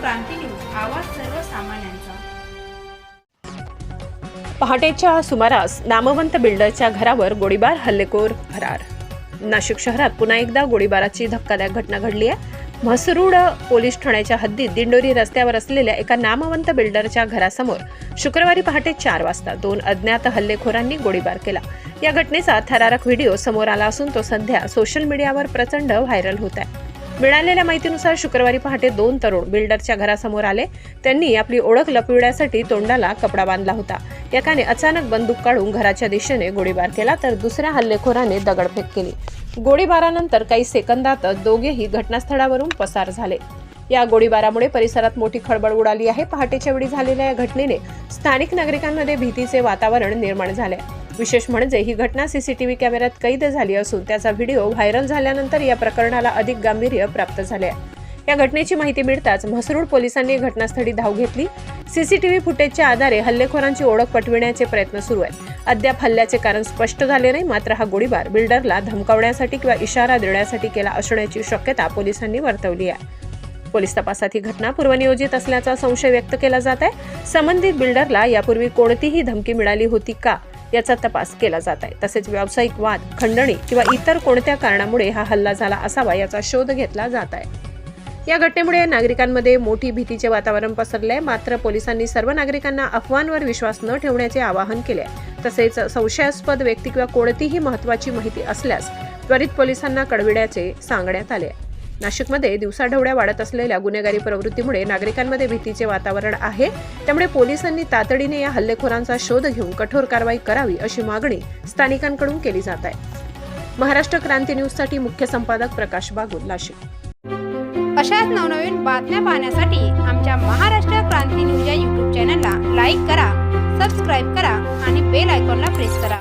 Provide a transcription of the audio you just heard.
क्रांती news आवाज सर्वसामान्यांचा. पहाटेच्या सुमारास नामवंत बिल्डरच्या घरावर गोळीबार हल्लेखोर फरार. नाशिक शहरात पुन्हा एकदा गोळीबाराची धक्कादायक घटना घडली आहे. म्हसरूड पोलीस ठाण्याच्या हद्दीत दिंडोरी रस्त्यावर असलेल्या एका नामवंत बिल्डरच्या घरासमोर शुक्रवारी पहाटे चार वाजता दोन अज्ञात हल्लेखोरांनी गोळीबार केला. या घटनेचा थरारक व्हिडिओ समोर आला असून तो सध्या सोशल मीडियावर प्रचंड व्हायरल होत आहे. मिळालेल्या माहितीनुसार शुक्रवारी पहाटे दोन तरुण बिल्डरच्या घरासमोर आले. त्यांनी आपली ओळख लपविण्यासाठी तोंडाला कपडा बांधला होता. एकाने अचानक बंदूक काढून घराच्या दिशेने गोळीबार केला तर दुसऱ्या हल्लेखोराने दगडफेक केली. गोळीबारानंतर काही सेकंदातच दोघेही घटनास्थळावरून पसार झाले. या गोळीबारामुळे परिसरात मोठी खळबळ उडाली आहे. पहाटेच्या वेळी झालेल्या या घटनेने स्थानिक नागरिकांमध्ये भीतीचे वातावरण निर्माण झाले. विशेष म्हणजे ही घटना सीसीटीव्ही कॅमेऱ्यात कैद झाली असून त्याचा व्हिडिओ व्हायरल झाल्यानंतर या प्रकरणाला अधिक गांभीर्य प्राप्त झाले आहे. या घटनेची माहिती मिळताच म्हसरूड पोलिसांनी घटनास्थळी धाव घेतली. सीसीटीव्ही फुटेजच्या आधारे हल्लेखोरांची ओळख पटविण्याचे प्रयत्न सुरू आहेत. अद्याप हल्ल्याचे कारण स्पष्ट झाले नाही मात्र हा गोळीबार बिल्डरला धमकावण्यासाठी किंवा इशारा देण्यासाठी केला असण्याची शक्यता पोलिसांनी वर्तवली आहे. पोलीस तपासात ही घटना पूर्वनियोजित असल्याचा संशय व्यक्त केला जात आहे. संबंधित बिल्डरला यापूर्वी कोणतीही धमकी मिळाली होती का? याचा तपास केला जात आहे. तसेच व्यावसायिक वाद खंडणी किंवा इतर कोणत्या कारणामुळे हा हल्ला झाला असावा याचा शोध घेतला जात आहे. या घटनेमुळे नागरिकांमध्ये मोठी भीतीचे वातावरण पसरले. मात्र पोलिसांनी सर्व नागरिकांना अफवांवर विश्वास न ठेवण्याचे आवाहन केले. तसेच संशयास्पद व्यक्ती किंवा कोणतीही महत्वाची माहिती असल्यास त्वरित पोलिसांना कळविण्याचे सांगण्यात आले. आहे नाशिकमध्ये दिवसाढवळ्या वाढत असलेल्या गुन्हेगारी प्रवृत्तीमुळे नागरिकांमध्ये भीतीचे वातावरण आहे. त्यामुळे पोलिसांनी तातडीने या हल्लेखोरांचा शोध घेऊन कठोर कारवाई करावी अशी मागणी स्थानिकांकडून केली जात आहे. महाराष्ट्र क्रांती न्यूजसाठी मुख्य संपादक प्रकाश बागुल नाशिक. अशाच नवनवीन बातम्या पाहण्यासाठी आमच्या महाराष्ट्र क्रांती न्यूज या यूट्यूब चॅनलला लाईक करा सबस्क्राईब करा आणि बेल आयकॉनला प्रेस करा.